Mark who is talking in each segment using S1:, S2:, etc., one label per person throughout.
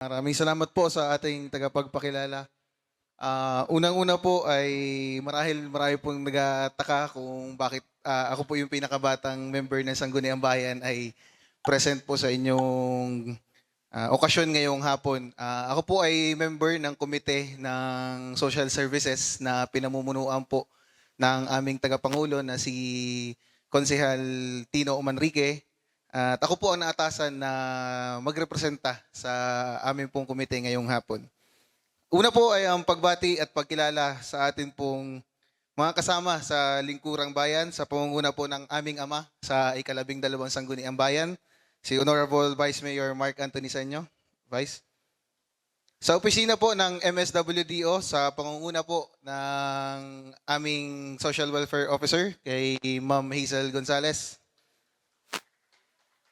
S1: Maraming salamat po sa ating tagapagpakilala. Ah, unang-una po ay marahil marami pong nagataka kung bakit ah, ako po yung pinakabatang member ng Sangguniang Bayan ay present po sa inyong ah, okasyon ngayong hapon. Ah, ako po ay member ng komite ng Social Services na pinamumunuan po ng aming tagapangulo na si Konsehal Tino Manrique. At ako po ang naatasan na magrepresenta sa aming pong komite ngayong hapon. Una po ay ang pagbati at pagkilala sa atin pong mga kasama sa Lingkurang Bayan sa pamunguna po ng aming ama sa ikalabing dalawang sangguniang bayan, si Honorable Vice Mayor Mark Anthony Senyo. Vice. Sa opisina po ng MSWDO sa pangunguna po ng aming Social Welfare Officer kay Ma'am Hazel Gonzalez.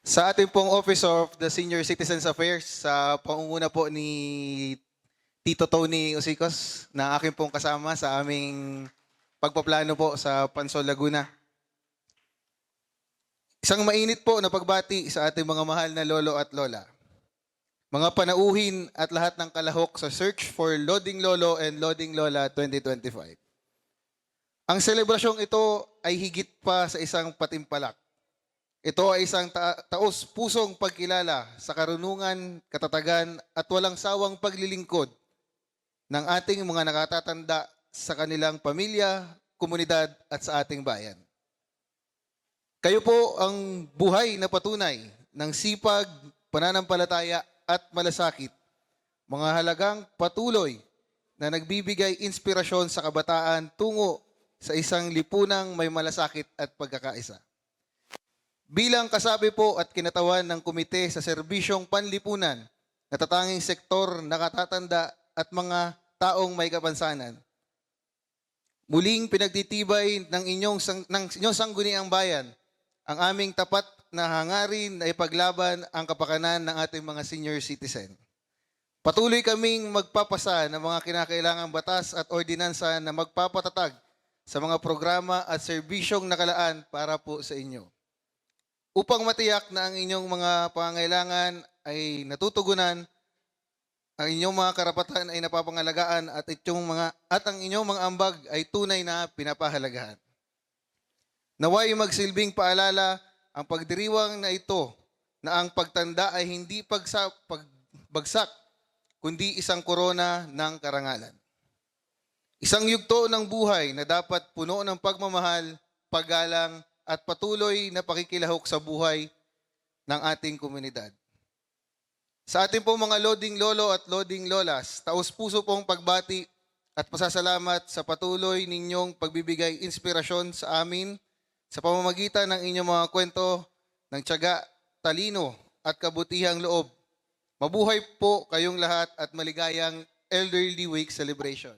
S1: Sa ating pong Office of the Senior Citizens Affairs sa pangunguna po ni Tito Tony Usicos na aking pong kasama sa aming pagpaplano po sa Pansol Laguna. Isang mainit po na pagbati sa ating mga mahal na lolo at lola. Mga panauhin at lahat ng kalahok sa search for Loading Lolo and Loading Lola 2025. Ang selebrasyong ito ay higit pa sa isang patimpalak. Ito ay isang ta- taos pusong pagkilala sa karunungan, katatagan at walang sawang paglilingkod ng ating mga nakatatanda sa kanilang pamilya, komunidad at sa ating bayan. Kayo po ang buhay na patunay ng sipag, pananampalataya at malasakit. Mga halagang patuloy na nagbibigay inspirasyon sa kabataan tungo sa isang lipunang may malasakit at pagkakaisa. Bilang kasabi po at kinatawan ng komite sa serbisyong panlipunan, natatanging sektor nakatatanda at mga taong may kapansanan. Muling pinagtitibay ng inyong, ng inyong sangguniang bayan ang aming tapat na hangarin na ipaglaban ang kapakanan ng ating mga senior citizen. Patuloy kaming magpapasa ng mga kinakailangang batas at ordinansa na magpapatatag sa mga programa at serbisyong nakalaan para po sa inyo. Upang matiyak na ang inyong mga pangangailangan ay natutugunan, ang inyong mga karapatan ay napapangalagaan at inyong mga at ang inyong mga ambag ay tunay na pinapahalagahan. Naway magsilbing paalala ang pagdiriwang na ito na ang pagtanda ay hindi pagsa, pagbagsak kundi isang korona ng karangalan. Isang yugto ng buhay na dapat puno ng pagmamahal, paggalang at patuloy na pakikilahok sa buhay ng ating komunidad. Sa ating pong mga loading lolo at loading lolas, taos puso pong pagbati at pasasalamat sa patuloy ninyong pagbibigay inspirasyon sa amin sa pamamagitan ng inyong mga kwento ng tiyaga, talino at kabutihang loob. Mabuhay po kayong lahat at maligayang Elderly Week celebration.